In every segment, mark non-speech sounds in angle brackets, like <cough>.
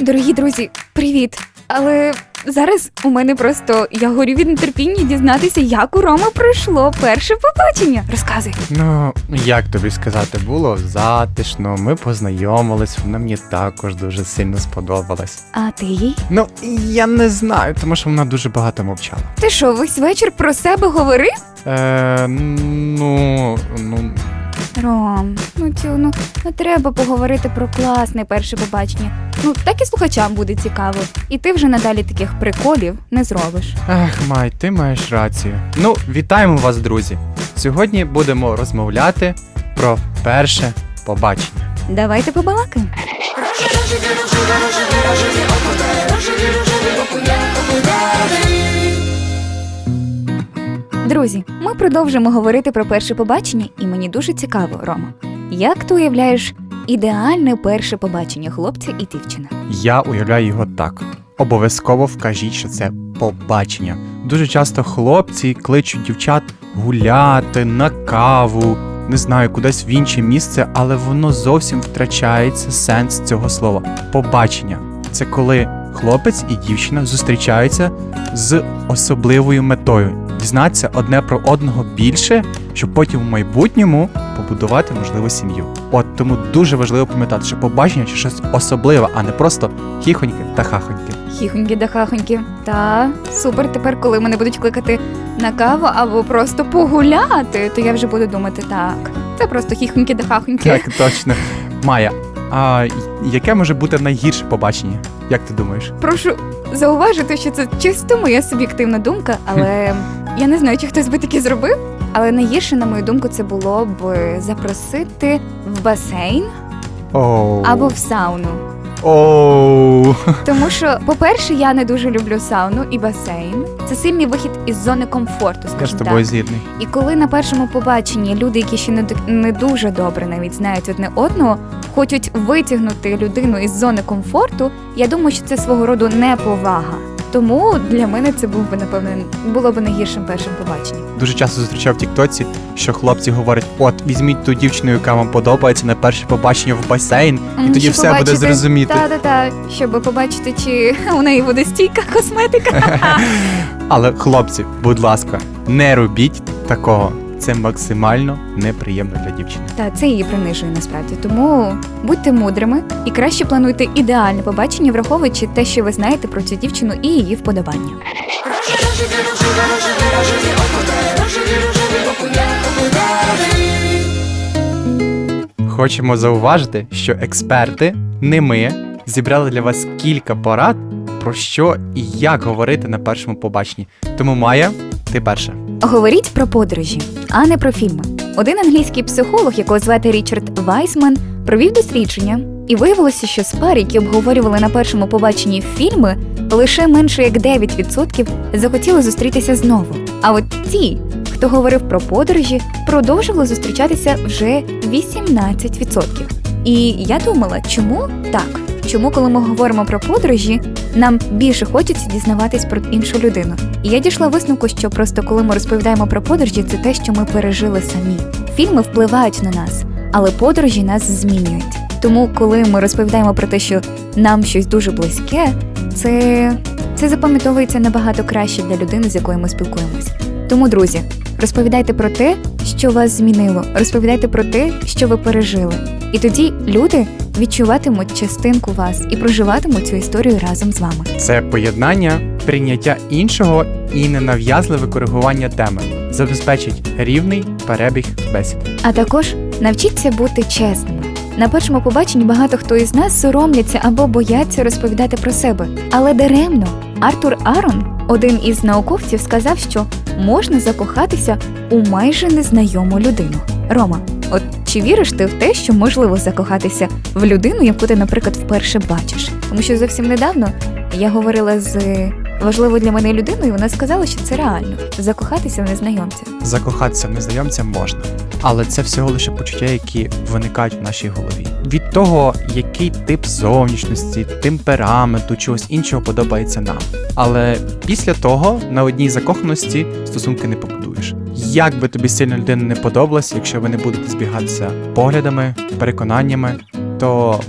Дорогі друзі, привіт! Але зараз у мене просто я горю від нетерпіння дізнатися, як у Роми пройшло перше побачення. Розказуй. Ну, як тобі сказати, було затишно, ми познайомились, вона мені також дуже сильно сподобалась. А ти їй? Ну, я не знаю, тому що вона дуже багато мовчала. Ти що, весь вечір про себе говорив? Е, ну, ну, Ром, ну цю, ну треба поговорити про класне перше побачення. Ну так і слухачам буде цікаво. І ти вже надалі таких приколів не зробиш. Ах, Май, ти маєш рацію. Ну, вітаємо вас, друзі. Сьогодні будемо розмовляти про перше побачення. Давайте побалакаємо. Друзі, ми продовжимо говорити про перше побачення, і мені дуже цікаво, Рома. Як ти уявляєш ідеальне перше побачення хлопця і дівчини? Я уявляю його так. Обов'язково вкажіть, що це побачення. Дуже часто хлопці кличуть дівчат гуляти на каву, не знаю, кудись в інше місце, але воно зовсім втрачається сенс цього слова. Побачення це коли хлопець і дівчина зустрічаються з особливою метою дізнатися одне про одного більше, щоб потім в майбутньому побудувати можливу сім'ю. От тому дуже важливо пам'ятати, що побачення це щось особливе, а не просто хіхоньки та хахоньки. Хіхоньки да хахоньки. Та супер, тепер, коли мене будуть кликати на каву або просто погуляти, то я вже буду думати, так, це просто хіхоньки да хахоньки. Так, точно. Майя, а яке може бути найгірше побачення? Як ти думаєш? Прошу зауважити, що це чисто моя суб'єктивна думка, але я не знаю, чи хтось би таке зробив. Але найгірше, на мою думку, це було б запросити в басейн Оу. або в сауну. Оу. <laughs> Тому що, по-перше, я не дуже люблю сауну і басейн. Це сильний вихід із зони комфорту, Я з скажімо тобою так. згідний. І коли на першому побаченні люди, які ще не, д- не дуже добре навіть знають одне одного, хочуть витягнути людину із зони комфорту, я думаю, що це свого роду неповага. Тому для мене це був би напевно було б найгіршим першим побаченням. Дуже часто зустрічав в Тіктоці, що хлопці говорять: от візьміть ту дівчину, яка вам подобається на перше побачення в басейн, і тоді щоб все буде зрозуміти. Та та та щоб побачити, чи у неї водостійка косметика. <laughs> Але хлопці, будь ласка, не робіть такого. Це максимально неприємно для дівчини. Та це її принижує насправді. Тому будьте мудрими і краще плануйте ідеальне побачення, враховуючи те, що ви знаєте про цю дівчину і її вподобання. Хочемо зауважити, що експерти, не ми, зібрали для вас кілька порад про що і як говорити на першому побаченні. Тому Майя, ти перша. Говоріть про подорожі, а не про фільми. Один англійський психолог, якого звати Річард Вайсман, провів дослідження, і виявилося, що з пар, які обговорювали на першому побаченні фільми, лише менше як 9% захотіли зустрітися знову. А от ті, хто говорив про подорожі, продовжували зустрічатися вже 18%. І я думала, чому так? Чому, коли ми говоримо про подорожі, нам більше хочеться дізнаватись про іншу людину? І я дійшла висновку, що просто коли ми розповідаємо про подорожі, це те, що ми пережили самі. Фільми впливають на нас, але подорожі нас змінюють. Тому, коли ми розповідаємо про те, що нам щось дуже близьке, це, це запам'ятовується набагато краще для людини, з якою ми спілкуємось. Тому, друзі, розповідайте про те, що вас змінило, розповідайте про те, що ви пережили. І тоді люди відчуватимуть частинку вас і проживатимуть цю історію разом з вами. Це поєднання, прийняття іншого і ненав'язливе коригування теми забезпечить рівний перебіг бесід. А також навчіться бути чесними. На першому побаченні багато хто із нас соромляться або бояться розповідати про себе. Але даремно Артур Арон, один із науковців, сказав, що можна закохатися у майже незнайому людину. Рома, от чи віриш ти в те, що можливо закохатися в людину, яку ти, наприклад, вперше бачиш? Тому що зовсім недавно я говорила з важливою для мене людиною, вона сказала, що це реально закохатися в незнайомця. Закохатися в незнайомця можна, але це всього лише почуття, які виникають в нашій голові. Від того, який тип зовнішності, темпераменту, чогось іншого подобається нам. Але після того на одній закоханості стосунки не побудуєш. Як би тобі сильно людина не подобалась, якщо ви не будете збігатися поглядами, переконаннями, то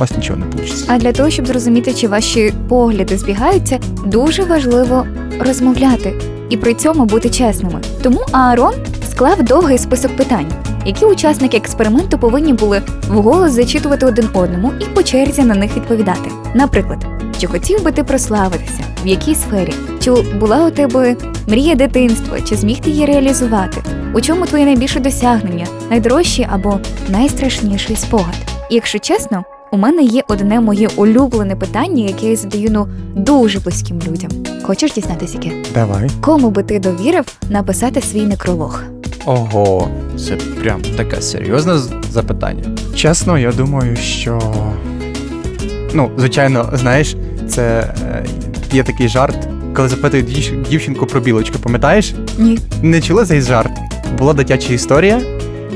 вас нічого не вийде. А для того, щоб зрозуміти, чи ваші погляди збігаються, дуже важливо розмовляти і при цьому бути чесними. Тому Аарон склав довгий список питань, які учасники експерименту повинні були вголос зачитувати один одному і по черзі на них відповідати. Наприклад, чи хотів би ти прославитися, в якій сфері? Чи була у тебе мрія дитинства, чи зміг ти її реалізувати? У чому твоє найбільше досягнення, найдорожчий або найстрашніший спогад? І якщо чесно, у мене є одне моє улюблене питання, яке я задаю ну дуже близьким людям. Хочеш дізнатися яке? Давай. Кому би ти довірив написати свій некролог? Ого, це прям таке серйозне запитання. Чесно, я думаю, що. Ну, звичайно, знаєш, це е, є такий жарт, коли запитують дівчинку про білочку, пам'ятаєш? Ні. Не чула цей жарт? Була дитяча історія,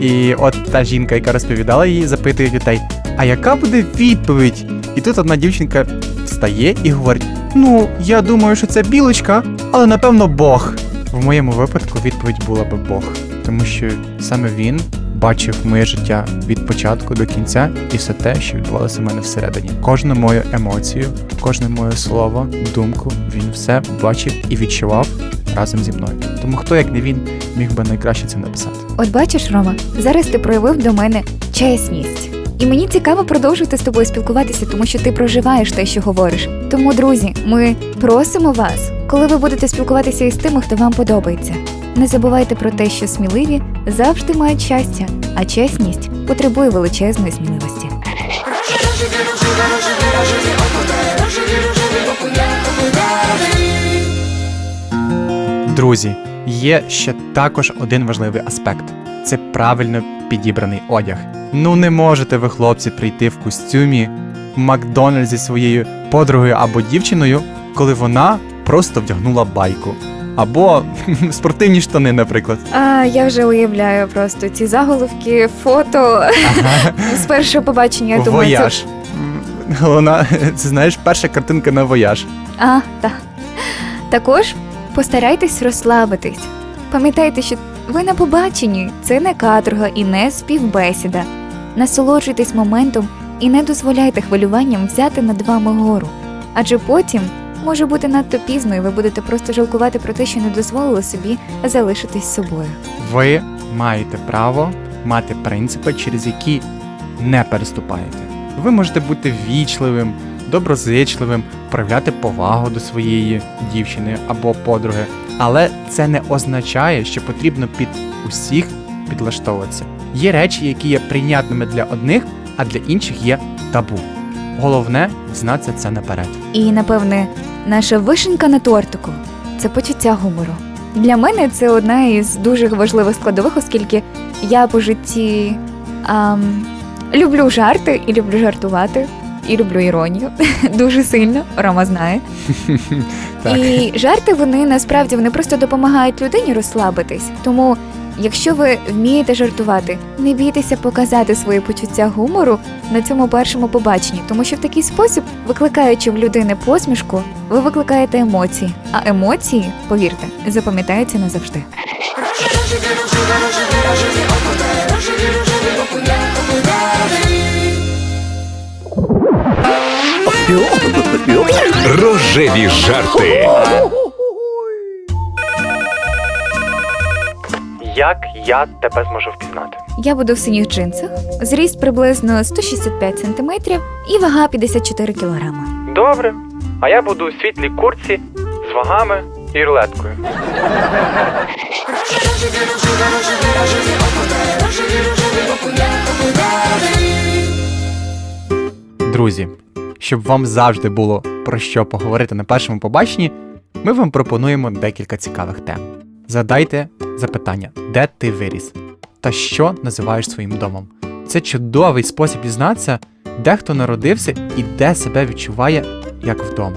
і от та жінка, яка розповідала її, запитує дітей: а яка буде відповідь? І тут одна дівчинка встає і говорить: Ну, я думаю, що це білочка, але напевно Бог. В моєму випадку відповідь була би Бог, тому що саме він бачив моє життя від початку до кінця і все те, що відбувалося в мене всередині. Кожну мою емоцію, кожне моє слово, думку, він все бачив і відчував разом зі мною. Тому хто, як не він, міг би найкраще це написати. От бачиш, Рома, зараз ти проявив до мене чесність. І мені цікаво продовжувати з тобою спілкуватися, тому що ти проживаєш те, що говориш. Тому, друзі, ми просимо вас, коли ви будете спілкуватися із тими, хто вам подобається. Не забувайте про те, що сміливі завжди мають щастя, а чесність потребує величезної сміливості. Друзі, є ще також один важливий аспект це правильно підібраний одяг. Ну не можете ви, хлопці, прийти в костюмі в Макдональдс зі своєю подругою або дівчиною, коли вона просто вдягнула байку. Або <laughs> спортивні штани, наприклад. А я вже уявляю просто ці заголовки, фото Ага. <laughs> з першого побачення. Я думаю, це... Вояж. М, Головна, <laughs> це знаєш, перша картинка на вояж. А, так. Також постарайтесь розслабитись. Пам'ятайте, що ви на побаченні, це не каторга і не співбесіда. Насолоджуйтесь моментом і не дозволяйте хвилюванням взяти над вами гору. Адже потім може бути надто пізно, і ви будете просто жалкувати про те, що не дозволили собі залишитись собою. Ви маєте право мати принципи, через які не переступаєте. Ви можете бути вічливим, доброзичливим, проявляти повагу до своєї дівчини або подруги, але це не означає, що потрібно під усіх підлаштовуватися. Є речі, які є прийнятними для одних, а для інших є табу. Головне дізнатися це наперед. І, напевне, наша вишенька на тортику це почуття гумору. Для мене це одна із дуже важливих складових, оскільки я по житті ам, люблю жарти і люблю жартувати, і люблю іронію <laughs> дуже сильно. Рома знає. <laughs> І жарти вони насправді вони просто допомагають людині розслабитись. Тому, якщо ви вмієте жартувати, не бійтеся показати свої почуття гумору на цьому першому побаченні, тому що в такий спосіб, викликаючи в людини посмішку, ви викликаєте емоції. А емоції, повірте, запам'ятаються назавжди. Рожеві жарти. Як я тебе зможу впізнати? Я буду в синіх джинсах, зріст приблизно 165 см і вага 54 кг. Добре. А я буду у світлій курці з вагами і рулеткою. Друзі, щоб вам завжди було про що поговорити на першому побаченні, ми вам пропонуємо декілька цікавих тем. Задайте запитання, де ти виріс та що називаєш своїм домом. Це чудовий спосіб дізнатися, де хто народився і де себе відчуває як вдома.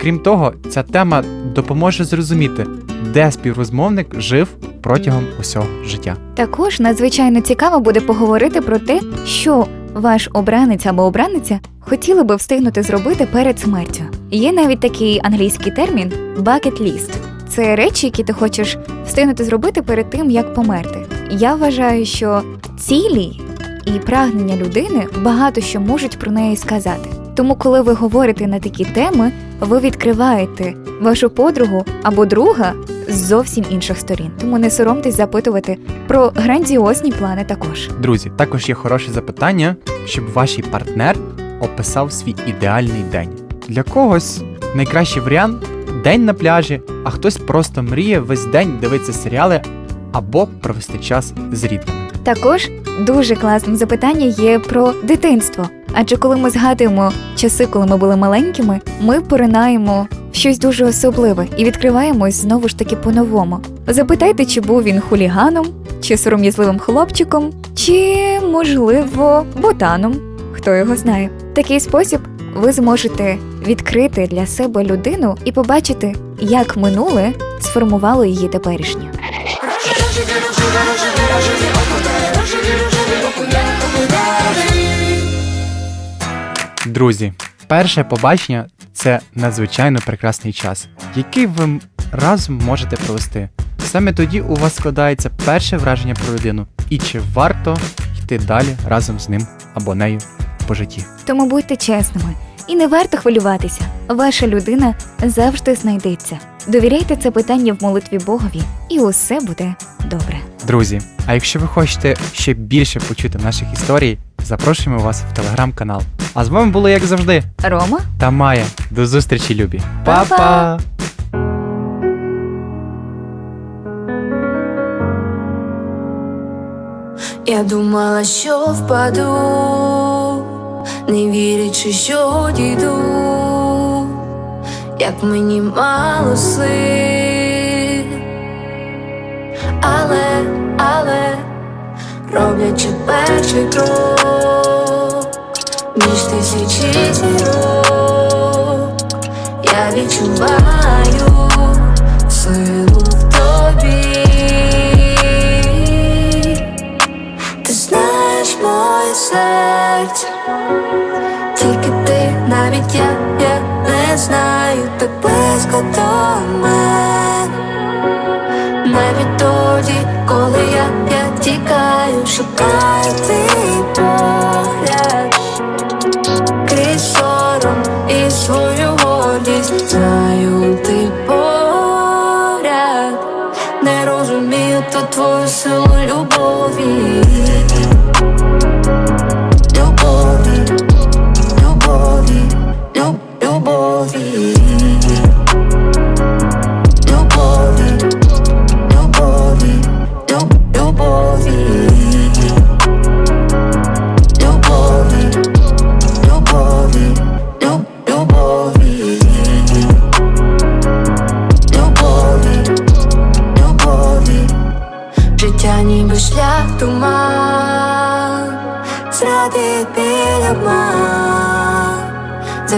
Крім того, ця тема допоможе зрозуміти, де співрозмовник жив протягом усього життя. Також надзвичайно цікаво буде поговорити про те, що ваш обранець або обраниця хотіли би встигнути зробити перед смертю. Є навіть такий англійський термін bucket list. Це речі, які ти хочеш встигнути зробити перед тим, як померти. Я вважаю, що цілі і прагнення людини багато що можуть про неї сказати. Тому, коли ви говорите на такі теми, ви відкриваєте вашу подругу або друга з зовсім інших сторін. Тому не соромтесь запитувати про грандіозні плани також. Друзі, також є хороше запитання, щоб ваш партнер описав свій ідеальний день. Для когось найкращий варіант день на пляжі, а хтось просто мріє весь день дивитися серіали або провести час з рідними. Також дуже класним запитання є про дитинство. Адже коли ми згадуємо часи, коли ми були маленькими, ми поринаємо щось дуже особливе і відкриваємось знову ж таки по-новому. Запитайте, чи був він хуліганом, чи сором'язливим хлопчиком, чи, можливо, ботаном. Хто його знає. Такий спосіб ви зможете відкрити для себе людину і побачити, як минуле сформувало її теперішнє. Друзі, перше побачення це надзвичайно прекрасний час, який ви разом можете провести. Саме тоді у вас складається перше враження про людину, і чи варто йти далі разом з ним або нею по житті. Тому будьте чесними і не варто хвилюватися. Ваша людина завжди знайдеться. Довіряйте це питання в молитві Богові, і усе буде добре. Друзі, а якщо ви хочете ще більше почути наших історій, запрошуємо вас в телеграм-канал. А з вами було як завжди Рома, та Майя. До зустрічі, любі. Па-па! Па-па! Я думала, що впаду, не вірячи, що дійду, як мені мало сил, але, але, роблячи перший крок, між тисячі зірок, я відчуваю силу в тобі. Ти знаєш моє серце, тільки ти, навіть я, я не знаю, так близько до мене. Шукаю твій погляд. Крізь сором і свою гордість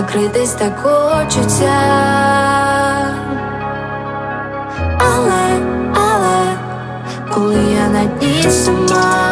закритись так хочеться. Але, але, коли я на дні сама,